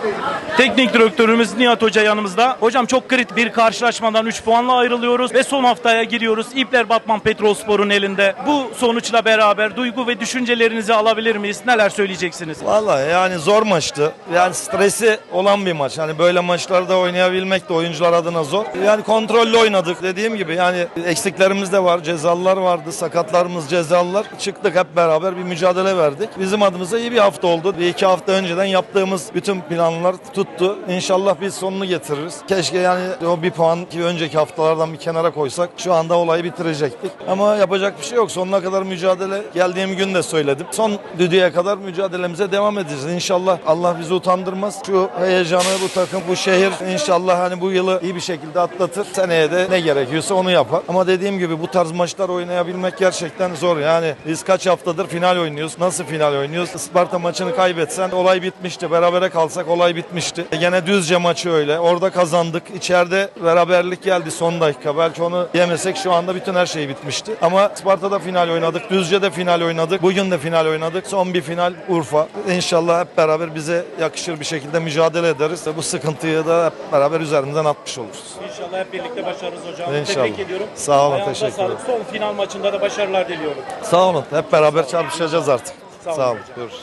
对。Teknik direktörümüz Nihat Hoca yanımızda. Hocam çok kritik bir karşılaşmadan 3 puanla ayrılıyoruz ve son haftaya giriyoruz. İpler Batman Petrolspor'un elinde. Bu sonuçla beraber duygu ve düşüncelerinizi alabilir miyiz? Neler söyleyeceksiniz? Vallahi yani zor maçtı. Yani stresi olan bir maç. Hani böyle maçlarda oynayabilmek de oyuncular adına zor. Yani kontrollü oynadık dediğim gibi. Yani eksiklerimiz de var. Cezalılar vardı. Sakatlarımız cezalılar. Çıktık hep beraber bir mücadele verdik. Bizim adımıza iyi bir hafta oldu. Bir iki hafta önceden yaptığımız bütün planlar tuttu. İnşallah biz sonunu getiririz. Keşke yani o bir puan ki önceki haftalardan bir kenara koysak şu anda olayı bitirecektik. Ama yapacak bir şey yok. Sonuna kadar mücadele geldiğim gün de söyledim. Son düdüğe kadar mücadelemize devam edeceğiz. İnşallah Allah bizi utandırmaz. Şu heyecanı bu takım bu şehir inşallah hani bu yılı iyi bir şekilde atlatır. Seneye de ne gerekiyorsa onu yapar. Ama dediğim gibi bu tarz maçlar oynayabilmek gerçekten zor. Yani biz kaç haftadır final oynuyoruz. Nasıl final oynuyoruz? Isparta maçını kaybetsen olay bitmişti. Berabere kalsak olay bitmişti. E gene Düzce maçı öyle. Orada kazandık. İçeride beraberlik geldi son dakika. Belki onu yemesek şu anda bütün her şey bitmişti. Ama Isparta'da final oynadık. Düzce'de final oynadık. Bugün de final oynadık. Son bir final Urfa. İnşallah hep beraber bize yakışır bir şekilde mücadele ederiz. Bu sıkıntıyı da hep beraber üzerimizden atmış oluruz. İnşallah hep birlikte başarırız hocam. İnşallah. Tebrik ediyorum. Sağ olun, Ayağınıza teşekkür sağlık. Son final maçında da başarılar diliyorum. Sağ olun. Hep beraber çalışacağız artık. Sağ olun Sağ olun. Görüşürüz.